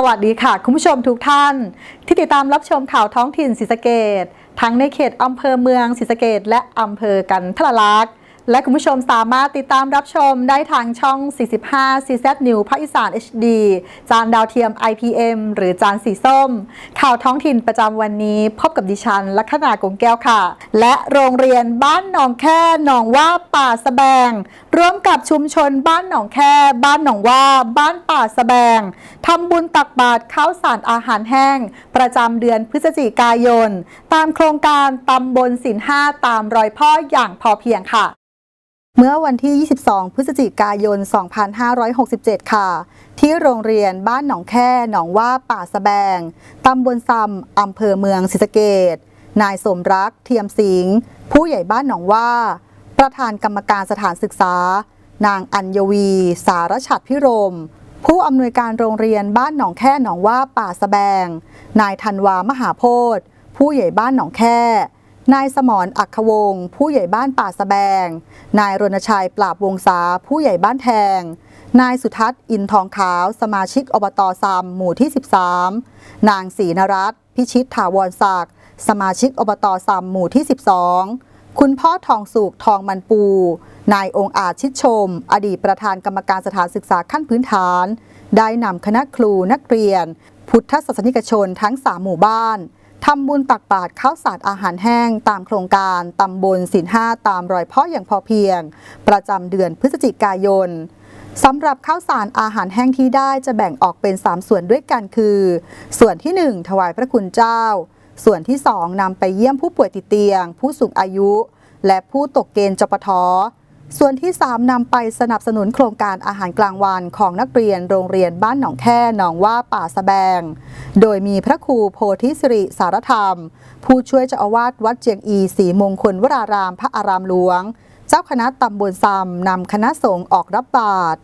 สวัสดีค่ะ คุณผู้ชมทุกท่าน ที่ติดตามรับชมข่าวท้องถิ่นศรีสะเกดทั้งในเขตอำเภอเมืองศรีสะเกดและอำเภอกันทรลักษณ์ และคุณผู้ชมสามารถติดตามรับชมได้ทางช่อง 45 CZ New ภาคอีสาน HD จานดาวเทียม IPM หรือจานสีส้ม ข่าวท้องถิ่นประจำวันนี้พบกับดิฉันลัคนากงแก้วค่ะ และโรงเรียนบ้านหนองแค่หนองว่าป่าสะแบง ร่วมกับชุมชนบ้านหนองแค่บ้านหนองว่าบ้านป่าสะแบงทำบุญตักบาตรข้าวสารอาหารแห้ง ประจำเดือนพฤศจิกายน ตามโครงการตำบลสินห้าตามรอยพ่ออย่างพอเพียงค่ะ เมื่อวันที่ 22 พฤศจิกายน 2567 ค่ะ ที่โรงเรียนบ้านหนองแค่ หนองว่าป่าสะแบง ตำบลซำอำเภอเมืองศรีสะเกดนายสมรัก เทียมสิงห์ผู้ใหญ่บ้านหนองว่า ประธานกรรมการสถานศึกษา นางอัญวี สารฉัตรพิรม ผู้อำนวยการโรงเรียนบ้านหนองแค่หนองว่าป่าสะแบง นายธันวามหาโพธิ์ผู้ใหญ่บ้านหนองแค่ นายสมรอัคควง ผู้ใหญ่บ้านป่าสะแบง นายรณชัยปราบวงศาผู้ใหญ่บ้านแทง นายสุทัศน์อินทองขาว สมาชิกอบตซัมหมู่ที่ 13 นางศรีนรัตน์พิชิตถาวรศักดิ์สมาชิกอบตซัมหมู่ที่ 12 คุณพ่อทองสุขทองมันปู นายองค์อาจชิดชม อดีตประธานกรรมการสถานศึกษาขั้นพื้นฐาน ได้นำคณะครูนักเรียน พุทธศาสนิกชนทั้ง3หมู่บ้าน ทำบุญตักบาตรข้าวสารอาหารแห้ง ตามโครงการตำบลสินห้าตามรอยพ่ออย่างพอเพียง ประจำเดือนพฤศจิกายนสำหรับข้าวสารอาหารแห้งที่ได้จะแบ่งออกเป็น 3 ส่วนด้วยกันคือ ส่วนที่ 1 ถวายพระคุณเจ้า ส่วนที่ 2นำไปเยี่ยมผู้ป่วยติดเตียง ผู้สูงอายุ และผู้ตกเกณฑ์จปท ส่วนที่ 3นำไปสนับสนุนโครงการอาหารกลางวันของนักเรียนโรงเรียนบ้านหนองแค่หนองว่าป่าสะแบง โดยมีพระครูโพธิสิริสารธรรม ผู้ช่วยเจ้าอาวาสวัดเจียงอีศรีมงคลวราราม พระอารามหลวง เจ้าคณะตำบลซำนำคณะสงฆ์ออกรับบาตร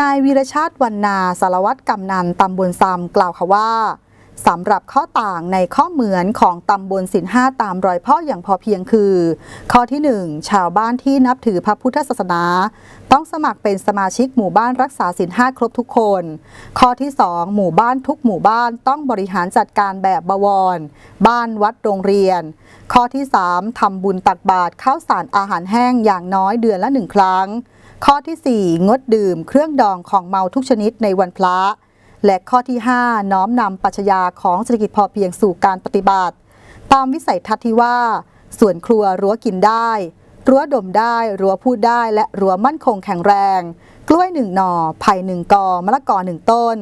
นายวีรชาติวันนาสารวัตรกำนันตำบลซำกล่าวค่ะว่า สำหรับข้อต่างในข้อเหมือนของตำบลสินห้าตามรอยพ่ออย่างพอเพียงคือ ข้อที่ 1 ชาวบ้านที่นับถือพระพุทธศาสนา ต้องสมัครเป็นสมาชิกหมู่บ้านรักษาสินห้าครบทุกคน ข้อที่ 2 หมู่บ้านทุกหมู่บ้านต้องบริหารจัดการแบบบวร บ้านวัดโรงเรียน ข้อที่ 3ทำบุญตักบาตรข้าวสารอาหารแห้งอย่างน้อยเดือนละหนึ่งครั้ง ข้อที่ 4 งดดื่มเครื่องดองของเมาทุกชนิดในวันพระ และข้อที่ 5 น้อมนำปรัชญาของเศรษฐกิจพอเพียงสู่การปฏิบัติ ตามวิสัยทัศน์ที่ว่า ส่วนครัวรั้วกินได้ รั้วดมได้ รั้วพูดได้และรั้วมั่นคงแข็งแรง กล้วยหนึ่งหน่อไผ่หนึ่งกอมะละกอหนึ่งต้น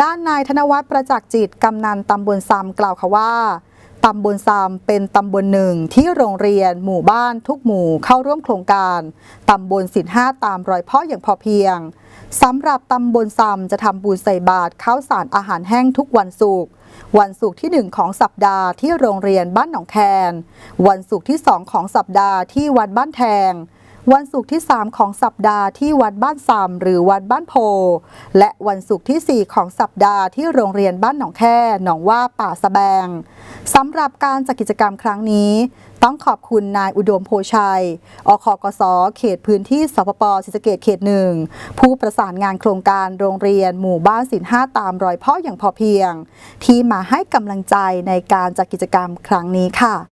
ด้านนายธนวัฒน์ประจักษ์จิตกำนันตำบลซำกล่าวค่ะว่า ตำบลซามเป็นตำบลหนึ่งที่โรงเรียนหมู่บ้านทุกหมู่เข้าร่วมโครงการตำบลสินห้าตามรอยพ่ออย่างพอเพียงสำหรับตำบลซามจะทำบุญใส่บาตรข้าวสารอาหารแห้งทุกวันศุกร์วันศุกร์ที่ 1 ของสัปดาห์ที่โรงเรียนบ้านหนองแคน วันศุกร์ที่ 2 ของสัปดาห์ที่วัดบ้านแทง วันศุกร์ที่ 3 ของสัปดาห์ที่วัดบ้านซำหรือวัดบ้านโพ และวันศุกร์ที่ 4 ของสัปดาห์ที่โรงเรียนบ้านหนองแค่หนองว่าป่าสะแบงสำหรับการจัดกิจกรรมครั้งนี้ ต้องขอบคุณนายอุดมโพชัย อคกสเขตพื้นที่สปปศรีสะเกดเขตหนึ่งผู้ประสานงานโครงการโรงเรียนหมู่บ้านสินห้าตามรอยพ่ออย่างพอเพียง ที่มาให้กำลังใจในการจัดกิจกรรมครั้งนี้ค่ะ